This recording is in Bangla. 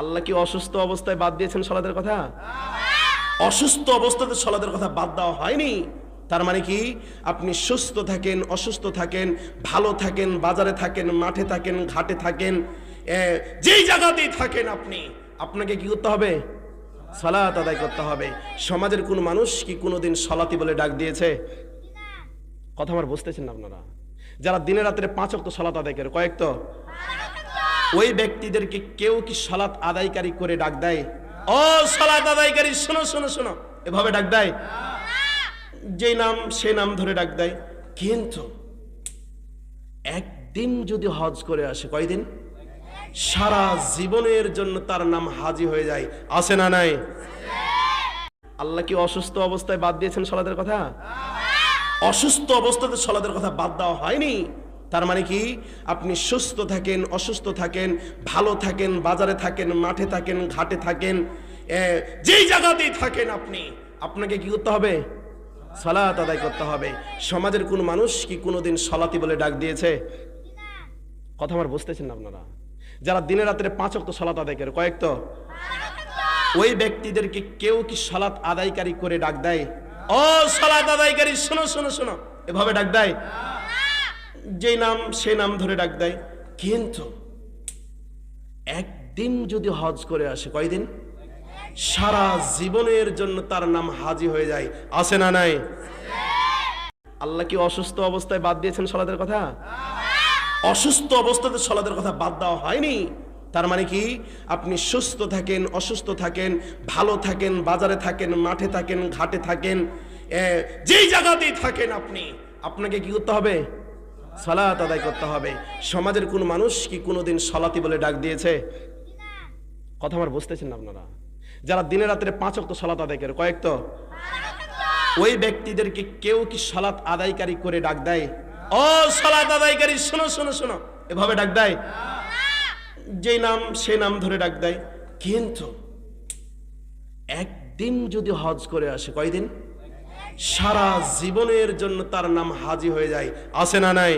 আল্লাহ কি অসুস্থ অবস্থায় বাদ দিয়েছেন সলাদের কথা? অসুস্থ অবস্থাতে সলাদের কথা বাদ দেওয়া হয়নি। তার মানে কি? আপনি সুস্থ থাকেন, অসুস্থ থাকেন, ভালো থাকেন, বাজারে থাকেন, মাঠে থাকেন, ঘাটে থাকেন যেই জায়গাতেই থাকেন আপনি, আপনাকে কি করতে হবে? সালাত আদায় করতে হবে। সমাজের কোন মানুষ কি কোনোদিন সলাতি বলে ডাক দিয়েছে? কথা আমার বুঝতেছেন না আপনারা? যারা দিনে রাত্রে পাঁচ অক্ত সলাত আদায় করে, কয়েক তো? ওই ব্যক্তিদেরকে কেউ কি সলাত আদায়কারী করে ডাক দেয়? ও, সলাত আদায়কারী, শোনো শোনো শোনো। এভাবে ডাক দেয়? যেই নাম, সে নাম ধরে ডাক দেয়। কিন্তু একদিন যদি হজ করে আসে, কয়দিন? সারা জীবনের জন্য তার নাম হাজি হয়ে যায়। আছে না নাই? আল্লাহ কি অসুস্থ অবস্থায় বাদ দিয়েছেন সলাদের কথা? অসুস্থ অবস্থাতে সলাদের কথা বাদ দেওয়া হয়নি। তার মানে কি? আপনি সুস্থ থাকেন, অসুস্থ থাকেন, ভালো থাকেন, বাজারে থাকেন, মাঠে থাকেন, ঘাটে থাকেন যেই জায়গাতেই থাকেন আপনি, আপনাকে কি করতে হবে? সালাত আদায় করতে হবে। সমাজের কোন মানুষ কি কোনোদিন সলাতি বলে ডাক দিয়েছে? কথা আমার বুঝতেছেন আপনারা? যারা দিনে রাত্রে পাঁচ অক্ত সলাত আদায় করে, কয়েক তো? ওই ব্যক্তিদেরকে কেউ কি সলাত আদায়কারী করে ডাক দেয়? ও সলাত আদায়কারী, শোনো শোনো শোনো, এভাবে ডাক দেয়? যেই নাম, সে নাম ধরে ডাক দেয়। কিন্তু একদিন যদি হজ করে আসে, কয়দিন? সারা জীবনের জন্য তার নাম হাজি হয়ে যায়। আছে না নাই? আল্লাহ কি অসুস্থ অবস্থায় বাদ দিয়েছেন সলাদের কথা? অসুস্থ অবস্থাতে সলাদের কথা বাদ দেওয়া হয়নি। তার মানে কি? আপনি সুস্থ থাকেন, অসুস্থ থাকেন, ভালো থাকেন, বাজারে থাকেন, মাঠে থাকেন, ঘাটে থাকেন যেই জায়গাতেই থাকেন আপনি, আপনাকে কি করতে হবে? সালাত আদায় করতে হবে। সমাজের কোন মানুষ কি কোনোদিন সলাতি বলে ডাক দিয়েছে? কথা আমার বুঝতেছেন না আপনারা? যারা দিনে রাত্রে পাঁচ অক্ত সলাত আদায় করে, কয়েক তো? ওই ব্যক্তিদেরকে কেউ কি সলাত আদায়কারী করে ডাক দেয়? ও, সলাত আদায়কারী, শোনো শোনো শোনো। এভাবে ডাক দেয়? যে নাম সে নাম ধরে ডাক দেয়। কিন্তু একদিন যদি হজ করে আসে, কয়দিন? সারা জীবনের জন্য তার নাম হাজি হয়ে যায়। আছে না নাই?